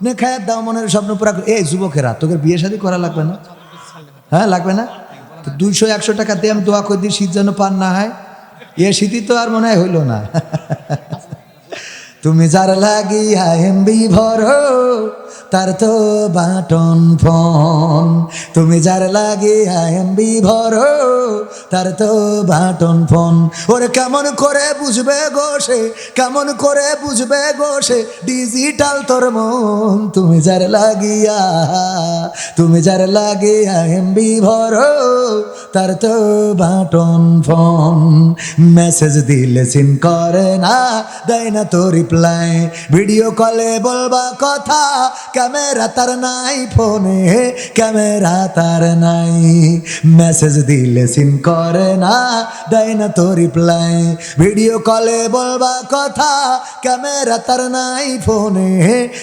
নে খায় দাও, মনের স্বপ্ন পুরা এ যুবকেরা, তোকে বিয়ে শাদী করা লাগবে না। হ্যাঁ লাগবে না? তো দুইশো, একশো টাকা দিয়ে আমি দোয়া করে দিই, শীত যেন পান না হয়। এ শীতই তো আর মনে হয় হইল না। তুমি যার লাগিয়া এমবি ভরো তার তো বাটন ফোন। তুমি যার লাগে লাগিয়া এমবি ভরো তার তো বাটন ফোন। ওরে কেমন করে বুঝবে গো সে, কেমন করে বুঝবে গো সে ডিজিটাল তোর মন। তুমি যার লাগিয়া, তুমি যার লাগিয়া এমবি ভরো তার তো বাটন ফোন। মেসেজ দিলে সিন করে না, দেয় না তো রিপ্লাই ভিডিও কলে বলবা কথা ক্যামেরা তার নাই ফোনে, ক্যামেরা তার নাই। মেসেজ দিলে সিন করে না, দেয় না তো রিপ্লাই। ভিডিও কলে বলবা কথা, ক্যামেরা তার নাই ফোনে,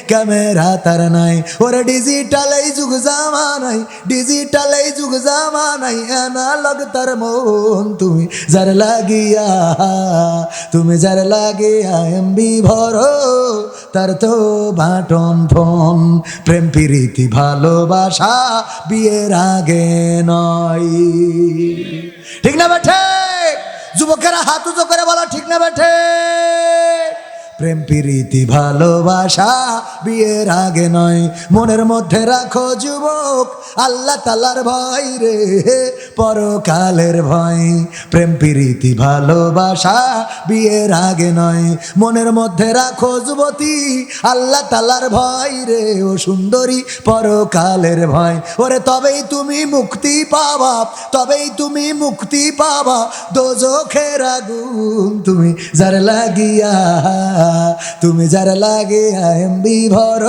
ক্যামেরা তার নাই। ওরে ডিজিটাল এই যুগ জামানাই ডিজিটাল এই যুগ জামানাই অ্যানালগ তার মন তুমি যার লাগিয়া, তুমি যার লাগিয়া, এমবি ভরো, তার তো বাটন ফোন। প্রেম, প্রীতি, ভালোবাসা বিয়ের আগে নয়। ঠিক না বেঠে? যুবকেরা হাত উঁচু করে বলো, ঠিক না বেঠে? প্রেম, প্রীতি, ভালোবাসা বিয়ের আগে নয়। মনের মধ্যে রাখো যুবক, আল্লাহ তালার ভয় রে, পরকালের ভয়। প্রেম, প্রীতি, ভালোবাসা বিয়ের আগে নয়। মনের মধ্যে রাখো যুবতী, আল্লাহ তালার ভয় রে, ও সুন্দরী, পরকালের ভয়। ওরে, তবেই তুমি মুক্তি পাবা, তবেই তুমি মুক্তি পাবা। দোজখের আগুন তুমি যার লাগিয়া তুমি যার লাগে এমবি বিভর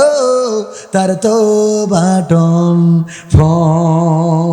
তার তো বাটন ফোন।